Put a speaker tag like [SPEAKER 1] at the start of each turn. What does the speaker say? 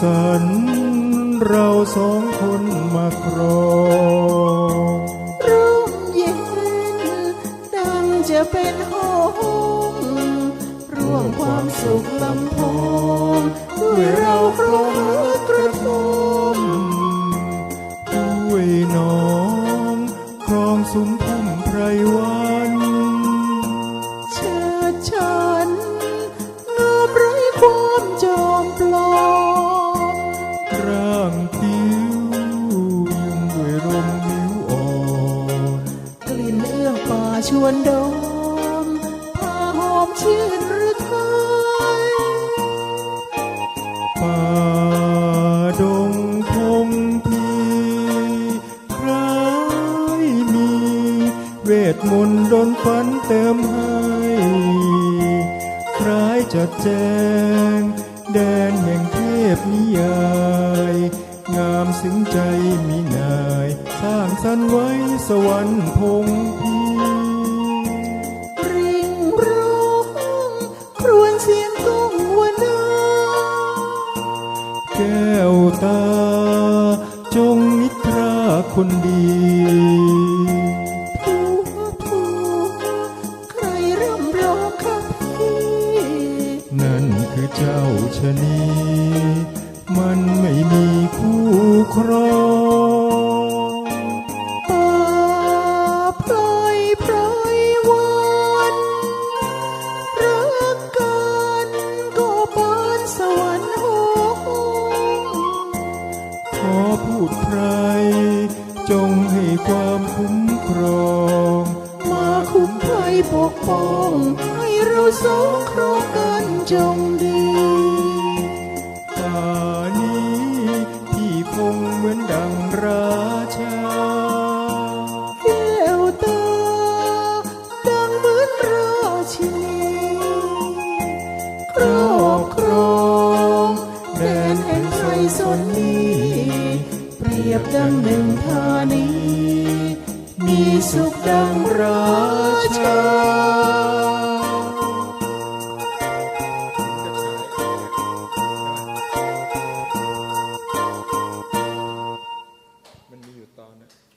[SPEAKER 1] สันเราสองคนมาครอง
[SPEAKER 2] ร่มเย็นดังจะเป็นหอมร่วมความสุขลำพองด้วยเราครอง ชวนดมผ้าหอมชื่นหรือไทย
[SPEAKER 1] ป่าดงพงพีใครมีเวทมนต์ดนฝันเติมให้ใครจะแจ้งแดนแห่งเทพนิยายงามซึ้งใจมีนาย สร้างสรรค์ไว้สวรรค์พงพี คนดี
[SPEAKER 2] ผัวผัวใครร่ำร้องข้าพี่
[SPEAKER 1] นั่นคือเจ้าชะนี มันไม่มีคู่ครอง
[SPEAKER 2] ป่าพลอยพลอยวันรักกันก็บานสวรรค์หง
[SPEAKER 1] ขอพูดใคร จงให้ความคุ้มครอง มาคุ้มภัยปกป้อง ให้เราสองครองกันจงดีตานี้ที่พงเหมือนดังราชา
[SPEAKER 2] แก้วตา ดังเหมือนราชีครอบครองแดนแห่งไทยสนนี้ บดังหนึ่งธานี
[SPEAKER 1] มีสุขดังราชา